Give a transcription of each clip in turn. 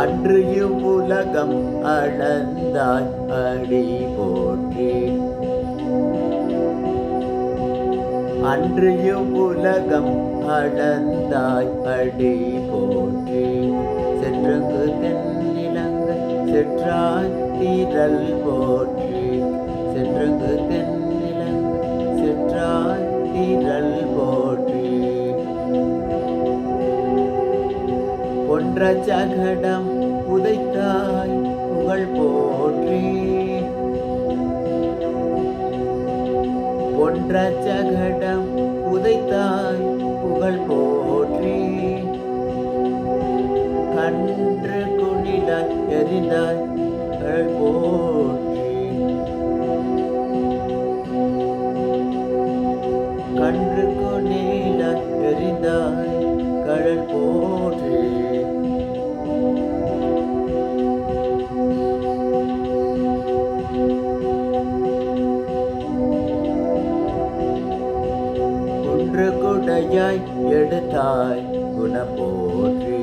அன்றியும் உலகம் அளந்தாய் அடி போற்றி. அன்றியும் உலகம் அளந்தாய் அடி போற்றி. சென்றங்கு தென்னிலங்கு சிற்றாத்தீரல் போற்றி. சென்றங்கு தென் பொன்ற சகடம் உதைத்தாய் புகழ் போற்றி. பொன்ற சகடம் உதைத்தாய் புகழ் போற்றி. கன்று குனிலாய் எரிந்தாய் புகழ் போற்றி. உடையாய் எடுத்தாய் குணம் போற்றி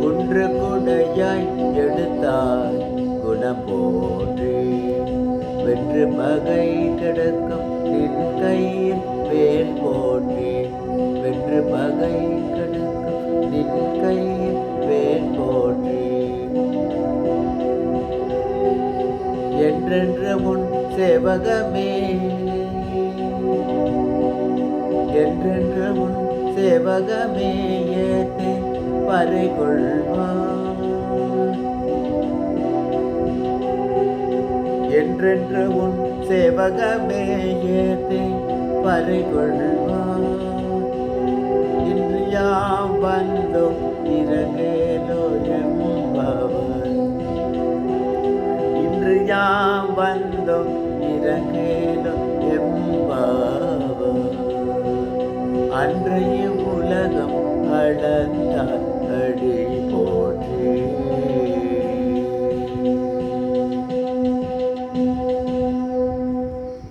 குன்று குடையாய் எடுத்தாய் குணம் போற்றி வென்று மகை கிடக்கும் நின் கையில் வேல் போற்றி. என்றென்ற உன் சேவகமே. என்றென்ற உன் சேவகமே ஏத்து பறை கொள்வான் என்றென்ற உன் சேவகமே ஏத்து பறை கொள்வான் இன்று யாம் வந்தும் இறங்கேலோ எம்பவர் இன்று யாம் வந்தோம் இறங்கேலும் எம்பாவோ அன்று இவ்வுலகம் அளந்தார் அடி